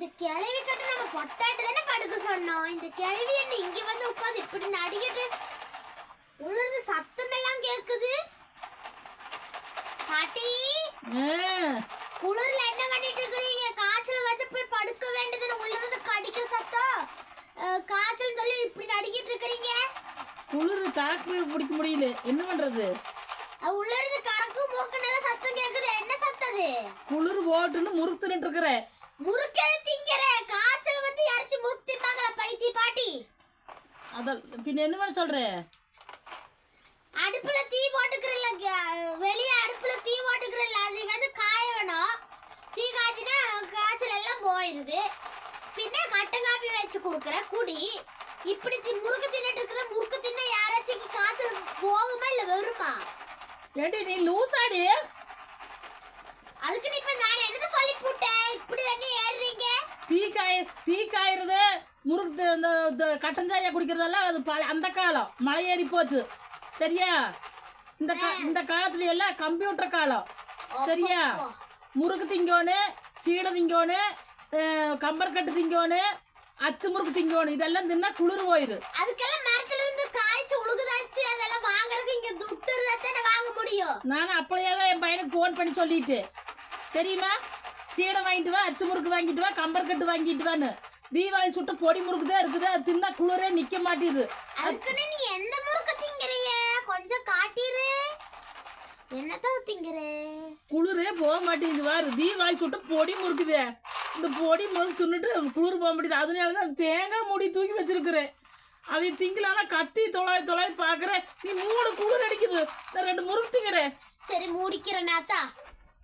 இந்த கிழவி கட்டு நம்ம பொட்டாட்டு தானே படுக்க சொன்னோம். இந்த கிழவி என்ன இங்க வந்து உட்காந்து இப்படி நடிக்கிட்டு உழுது சத்தம் எல்லாம் கேக்குது? பாட்டி குளிர்ல என்ன பண்ணிட்டு இருக்கீங்க காய்ச்சல் வந்து போய் படுக்க வேண்டியதுன்னு உள்ள இருந்து கடிக்கிற சத்தம். காய்ச்சல் சொல்லி இப்படி நடிக்கிட்டு இருக்கிறீங்க? குளிர் தாக்கு பிடிக்க முடியல. என்ன பண்றது? அது உள்ள இருந்து கறக்கு நல்ல சத்தம் கேக்குது. என்ன சத்தம் அது? குளிர் போட்டுன்னு முறுக்கு தின்னுட்டு இருக்கிறேன். முறுக்கு திங்கிற. காய்ச்சல் வந்து இறச்சி முறுக்கு திம்பாங்களா பைத்தி பாட்டி? அத பின்ன என்ன பண்ண சொல்றேன் அடுப்புல தீ போட்டுக்கிறல்ல வெளிய அடுப்புல தீ போட்டுக்கிறல்ல அது வந்து காய வேணும். தீ காய்ச்சினா காய்ச்சல் எல்லாம் போயிடுது பின்ன கட்டன் காப்பி வச்சு கொடுக்குற குடி. இப்படி தி முறுக்கு தின்னுட்டு இருக்கிற முறுக்கு தின்ன யாராச்சும் காய்ச்சல் போகுமா இல்ல வருமா? ஏடி நீ லூசாடி? அதுக்கு இப்ப நான் என்னத சொல்லி போட்டேன் இப்படி தானே ஏறுறீங்க? தீ காய தீ காயறது முறுக்கு இந்த இந்த கட்டன் சாயா குடிக்கிறதெல்லாம் அது பழ அந்த காலம். மழை ஏறி போச்சு. சரியா? இந்த இந்த காலத்துல எல்லாம் கம்ப்யூட்டர் காலம் சரியா? முறுக்கு திங்கோன்னு சீடை திங்கோன்னு அஹ், கம்பர்கட்டு திங்கோன்னு அச்சு முறுக்கு திங்கோன்னு இதெல்லாம் தின்னா குளிர் போயிரு. அதுக்கெல்லாம் மரத்துல இருந்து காய்ச்சி உழுகுதாச்சு அதெல்லாம் வாங்குறதுக்கு இங்க துட்டு இருந்தா வாங்க முடியும். நான் அப்படியே என் பையனுக்கு ஃபோன் பண்ணி சொல்லிட்டு தெரியுமா? சீடை வாங்கிட்டு வா அச்சு முறுக்கு வாங்கிட்டு வா கம்பர்கட்டு வாங்கிட்டு வான்னு. தீபாவளி சுட்ட பொடி முறுக்கு தான் இருக்குது அது தின்னா குளிரே நிக்க மாட்டேது. அதுக்குன்னு நீ எந்த முறுக்கு திங்கிறீங்க? கொஞ்சம் காட்டிரு. என்னதான் திங்கிற? குளிரே போக மாட்டேங்குது வாரு. தீபாவளி சுட்ட பொடி முறுக்குதே. இந்த பொடி முறுக்கு தின்னுட்டு குளிர் போக மாட்டேங்குது. அதனால தான் தேங்காய் மூடி தூக்கி வச்சிருக்கிறேன். அதை திங்கலானா கத்தி தொலாய் தொலாய் பார்க்குறேன். நீ மூணு குளிர் அடிக்குது. நான் ரெண்டு முறுக்கு திங்கிறேன். சரி மூடிக்கிறேன் ஆத்தா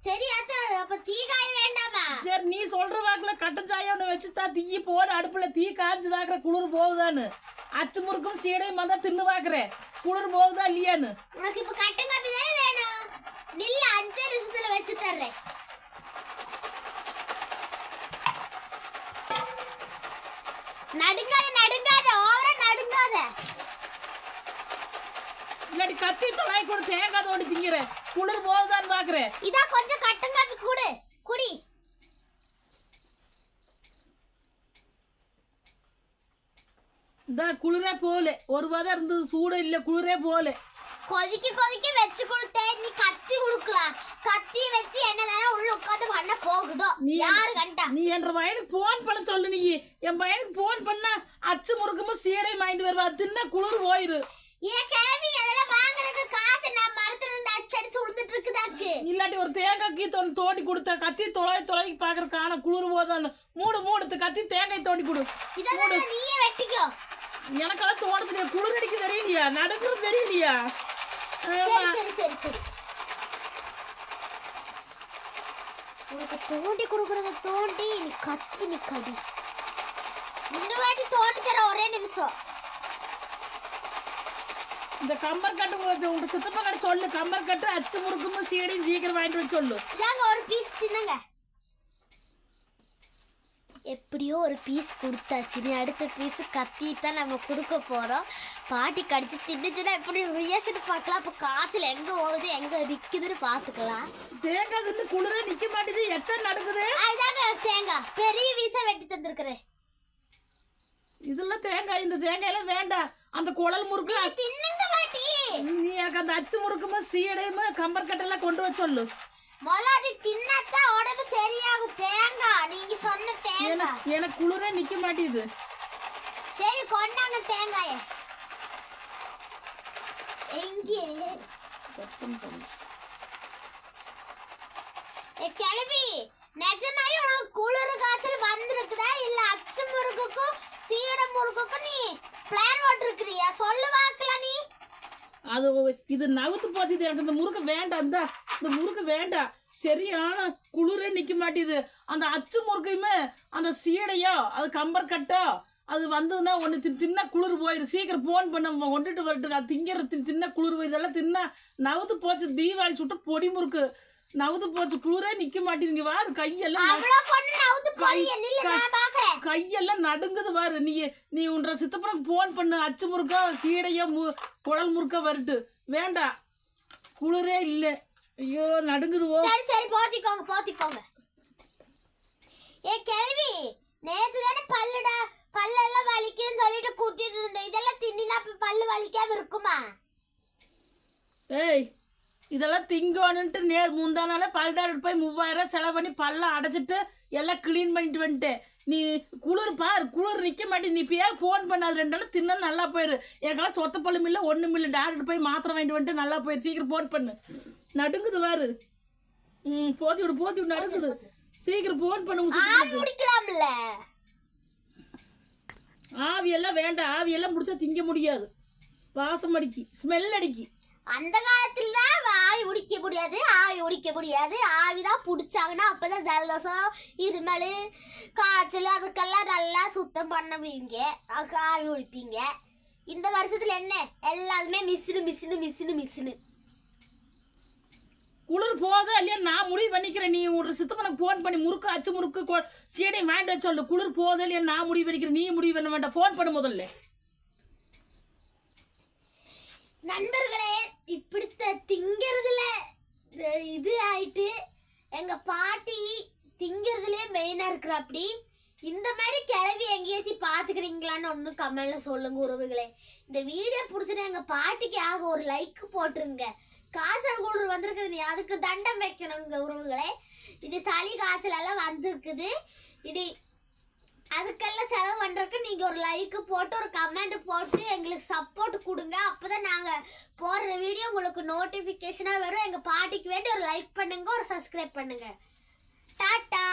சரி ஆத்தா அப்ப தீ காய வேண்டாமா? சரி நீ சொல்ற வாக்குல கட்டன் சாயம் ஒன்று வச்சு தான் தீ போட அடுப்புல தீ காய்ச்சி வாக்குற குளிர் போகுதான்னு. அச்சு முறுக்கும் சீடையும் வந்தா தின்னு வாக்குறேன் குளிர் போகுதா இல்லையான்னு. உனக்கு இப்ப கட்டன் காப்பி தானே வேணும்? நில்ல அஞ்சே நிமிஷத்துல வச்சு தர்றேன். நடுங்காத நடுங்காத ஓவரா நடுங்காத. இல்லாட்டி கத்தி தொலாய் கூட தேங்காய் தோண்டி திங்கிறேன் குளிர் போகுதான்னு பாக்குறேன் இதா கொஞ்சம் கட்டன் காப்பி கூடு குடி. இந்த குளிரே போகல. ஒரு வாரம் இருந்தது சூடு இல்லை குளிரே போகல. கொதிக்க கொதிக்க வச்சு கொடுத்தேன். நீ கத்தி கொடுக்கலாம் கத்தி வச்சு என்னதானே உள்ள உட்காந்து பண்ண போகுதோ? நீ யாரு கண்டா? நீ என்ற பையனுக்கு போன் பண்ண சொல்லு நீ. என் பையனுக்கு போன் பண்ணா அச்சு முறுக்குமும் சீடையும் வாங்கிட்டு வருவா தின்னா குளிர் போயிரு. ஏன் கேள்வி அதெல்லாம் வாங்குறதுக்கு காசு நான் இருந்து அடிச்சடிச்சு விழுந்துட்டு இருக்குதாக்கு இல்லாட்டி ஒரு தேங்காய் கீ தோண்டி தோண்டி கொடுத்த கத்தி தொலை தொலை பாக்குற காண குளிர் போதான்னு மூடு மூடு கத்தி தேங்காய் தோண்டி கொடு. இதெல்லாம் நீயே வெட்டிக்கோ. எனக்கெல்லாம் தோட்டத்துல குளிர் அடிக்க தெரியலையா நடக்கிறது தெரியலையா. சரி. சரி சரி சரி. உனக்கு தோண்டி கொடுக்கறத தோண்டி நீ கத்தி நீ கடி. இந்த வாட்டி தோண்டி தர ஒரே நிமிஷம். இந்த கம்பர் கட்டு கொஞ்சம் உங்க சித்தப்பா கடை சொல்லு. கம்பர் கட்டு அச்சு முறுக்குமும் சீடையும் சீக்கிரம் வாங்கிட்டு வந்து சொல்லு. இதாங்க ஒரு பீஸ் தின்னுங்க. எப்படியோ ஒரு பீஸ் கொடுத்தாச்சு. நீ அடுத்த பீஸ் கத்தி தான் நம்ம கொடுக்க போறோம். பாட்டி கடிச்சு தின்னுச்சுன்னா எப்படி ரியாக்ஷன் பார்க்கலாம். அப்போ காய்ச்சல் எங்க போகுது எங்க நிக்குதுன்னு பார்த்துக்கலாம். தேங்காய் தின்னு குளிரே நிக்க மாட்டேது எச்சா நடக்குது? அதுதாங்க தேங்காய். பெரிய பீஸா வெட்டி தந்திருக்கிறேன். இதெல்லாம் தேங்காய். இந்த தேங்காயெல்லாம் வேண்டாம். அந்த குழல் முறுக்கு நீ எனக்கு அந்த அச்சு முறுக்குமும் சீடையும் கம்பர் கட்டெல்லாம் கொண்டு வர சொல்லு. முதல்ல அது தின்னாதான் உடம்பு சரியாகும். தேங்காய் நீங்க சொன்ன தேங்காய் எனக்கு குளிரே நிக்க மாட்டேது சரி கொண்டாங்க தேங்காய. எங்கே? கிளவி நிஜமாவே உனக்கு குளிர் காய்ச்சல் வந்திருக்குதா? இல்ல அச்சு முறுக்குக்கும் சீட முறுக்குக்கும் நீ பிளான் போட்டிருக்கிறியா? சொல்லு வாக்கலாம் நீ. அது இது நவுத்து போச்சு இது எனக்கு இந்த முறுக்கு வேண்டாம் இந்த இந்த முறுக்கு வேண்டாம். சரியான குளிரே நிற்க மாட்டேது. அந்த அச்சு முறுக்கையுமே அந்த சீடையோ அது கம்பர் கட்டோ அது வந்ததுன்னா ஒன்று தின் தின்ன குளிர் போயிடும் சீக்கிரம் ஃபோன் பண்ண கொண்டுட்டு வரட்டு நான் திங்கிற தின் தின்ன குளிர் போயிடுது இதெல்லாம் தின்னா நவுத்து போச்சு தீபாவளி சுட்டு பொடி முறுக்கு. நவுது போச்சு. குளிரே நிக்க மாட்டேங்குது. வாரு கையெல்லாம் கையெல்லாம் நடுங்குது வாரு நீ நீ உன்ற சித்தப்பனுக்கு போன் பண்ணு. அச்சு முறுக்க சீடையோ மு குழல் முறுக்க வரட்டு. வேண்டாம் குளிரே இல்லை. ஐயோ நடுங்குது ஓ. சரி சரி போத்திக்கோங்க போத்திக்கோங்க. ஏ கேள்வி. நேத்து தானே பல்லுடா பல்லெல்லாம் வலிக்குதுன்னு சொல்லிட்டு கூத்திட்டு இருந்தேன். இதெல்லாம் தின்னினா பல்லு வலிக்காம இருக்குமா? ஏய் திங்கணுன்ட்டு நே முந்தானால பல்டாடு போய் மூவாயிரம் செலவு பண்ணி பல்ல அடைச்சிட்டு எல்லாம் க்ளீன் பண்ணிட்டு வந்துட்டேன் நீ குளிர் பார் குளிர் நிற்க மாட்டேன். நீ இப்பயே ஃபோன் பண்ணாது. ரெண்டு நாள் தின்னா நல்லா போயிரு. எனக்கெல்லாம் சொத்த பழம் இல்லை ஒன்றும் இல்லை. டாக்டர் போய் மாத்திரை வாங்கிட்டு வந்துட்டு நல்லா போயிரு. சீக்கிரம் ஃபோன் பண்ணு. நடுங்குது பாரு. ம் போத்தி விடு போத்தி விடு நடுங்குது. சீக்கிரம் ஃபோன் பண்ணு உங்க ஆவி சித்தப்பாக்கு. முடிக்கலாம்ல? ஆவியெல்லாம் வேண்டாம். ஆவியெல்லாம் முடிச்சா திங்க முடியாது. வாசம் அடிக்கி ஸ்மெல் அடிக்கி. அந்த காலத்துல ஆவி உடிக்க முடியாது ஆவி உடிக்க முடியாது. ஆவிதான் புடிச்சாங்கன்னா அப்பதான் ஜலதோஷம் இருமல் காய்ச்சல் அதுக்கெல்லாம் நல்லா சுத்தம் பண்ணுவீங்க. அதுக்கு ஆவி உடிப்பீங்க. இந்த வருஷத்துல என்ன? எல்லாருமே மிஸ்ஸுனு மிஸ்ஸுனு மிஸ்ஸுனு மிஸ்ஸுனு குளிர் போதா இல்லையா நான் முடிவு பண்ணிக்கிறேன். நீ ஒரு சித்தப்பனுக்கு ஃபோன் பண்ணி முறுக்கு அச்சு முறுக்கு சீடை வர சொல்லு. குளிர் போதா இல்லையா நான் முடிவு பண்ணிக்கிறேன். நீ முடிவு பண்ண வேண்டாம். ஃபோன் பண்ணு முதல்ல. நண்பர்களே மெயினா அப்படி இந்த மாதிரி கிளவி எங்கேயாச்சும் பார்த்துக்கிறீங்களான்னு ஒன்றும் கமெண்ட்ல சொல்லுங்க உறவுகளே. இந்த வீடியோ பிடிச்சிட்டு எங்கள் பாட்டிக்கு ஆக ஒரு லைக் போட்டுருங்க. காய்ச்சல் குளிர் வந்திருக்குது நீ அதுக்கு தண்டம் வைக்கணுங்க உறவுகளே. இது சளி காய்ச்சல் எல்லாம் வந்திருக்குது. இது அதுக்கெல்லாம் செலவு பண்ணுறதுக்கு நீங்கள் ஒரு லைக் போட்டு ஒரு கமெண்ட் போட்டு எங்களுக்கு சப்போர்ட் கொடுங்க. அப்போ தான் நாங்கள் போடுற வீடியோ உங்களுக்கு நோட்டிஃபிகேஷனாக வரும். எங்கள் பாட்டிக்கு வேண்டி ஒரு லைக் பண்ணுங்க ஒரு சப்ஸ்கிரைப் பண்ணுங்க. டாட்டா!